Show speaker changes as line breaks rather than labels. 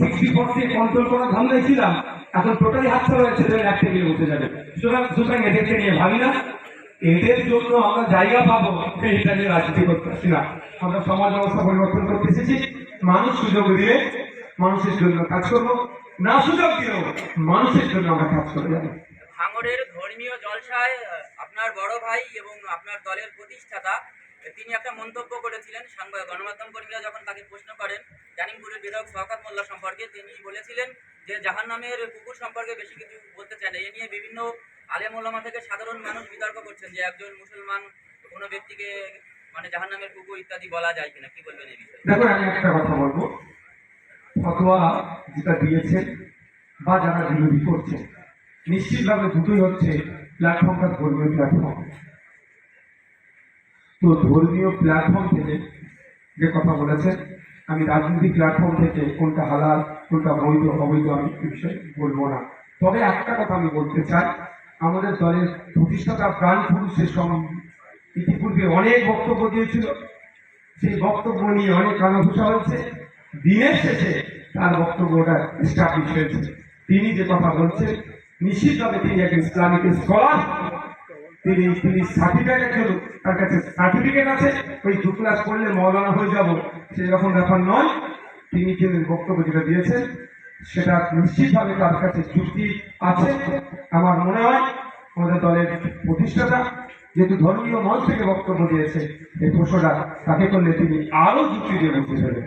Sixty forty control করার ধান্দায় ছিলাম। এখন টোটালি হাত ছাড়া হয়েছে ধরেন এক টেবিলে বসে যাবে। সুতরাং সুতরাং এদেরকে নিয়ে ভাবি না। এদের জন্য আমরা জায়গা পাবো এটা নিয়ে রাজনীতি করতে আসছি না। আমরা সমাজ ব্যবস্থা পরিবর্তন করতে এসেছি। মানুষ সুযোগ দিলে মানুষের জন্য কাজ করব। না সুযোগ দিলেও মানুষের জন্য আমরা কাজ করে যাব।
ভাঙড়ের ধর্মীয় জলসায় আপনার বড় ভাই এবং আপনার দলের প্রতিষ্ঠাতা তিনি একটা মন্তব্য করেছিলেন সাংবাদিক, গণমাধ্যম কর্মীরা যখন তাকে প্রশ্ন করেন, জানিমপুরের বিধায়ক শওকাত মোল্লা সম্পর্কে তিনি বলেছিলেন যে জাহান নামের কুকুর সম্পর্কে বেশি কিছু বলতে চান। এ নিয়ে বিভিন্ন আলেম ওলামা থেকে সাধারণ মানুষ বিতর্ক করছেন যে একজন মুসলমান কোনো ব্যক্তিকে মানে জাহান নামের কুকুর ইত্যাদি বলা যায় কিনা। কি বলবেন এই বিষয়ে?
দেখুন, আমি একটা কথা বলব। ফতোয়া যেটা দিয়েছেন বা যারা বিরোধী করছে নিশ্চিতভাবে দুটোই হচ্ছে প্ল্যাটফর্মটা ধর্মীয় প্ল্যাটফর্ম তো ধর্মীয় প্ল্যাটফর্ম থেকে যে কথা বলেছেন, আমি রাজনৈতিক প্ল্যাটফর্ম থেকে কোনটা হালাল, কোনটা বৈধ, অবৈধ আমি বিষয়ে বলব না। তবে একটা কথা আমি বলতে চাই, আমাদের দলের প্রতিষ্ঠাতা প্রাণ পুরুষের সম ইতিপূর্বে অনেক বক্তব্য দিয়েছিল। সেই বক্তব্য নিয়ে অনেক কানাঘুষা হয়েছে। দিনের শেষে তার বক্তব্যটা এস্টাবলিশ হয়েছে। তিনি যে কথা বলছেন, নিশ্চিতভাবে তিনি একজন ইসলামিক স্কলার তিনি তিনি সার্টিফিকেট একজন তার কাছে সার্টিফিকেট আছে, ওই দু ক্লাস হয়ে যাব। সেই রকম ব্যাপার নয়, তিনি বক্তব্য যেটা দিয়েছেন, সেটা নিশ্চিতভাবে তার কাছে যুক্তি আছে। আমার মনে হয় আমাদের দলের প্রতিষ্ঠাতা যেহেতু ধর্মীয় মঞ্চ থেকে বক্তব্য দিয়েছে এই প্রশ্নটা তাকে করলে তিনি আরও যুক্তি দিয়ে বুঝতে পারবেন।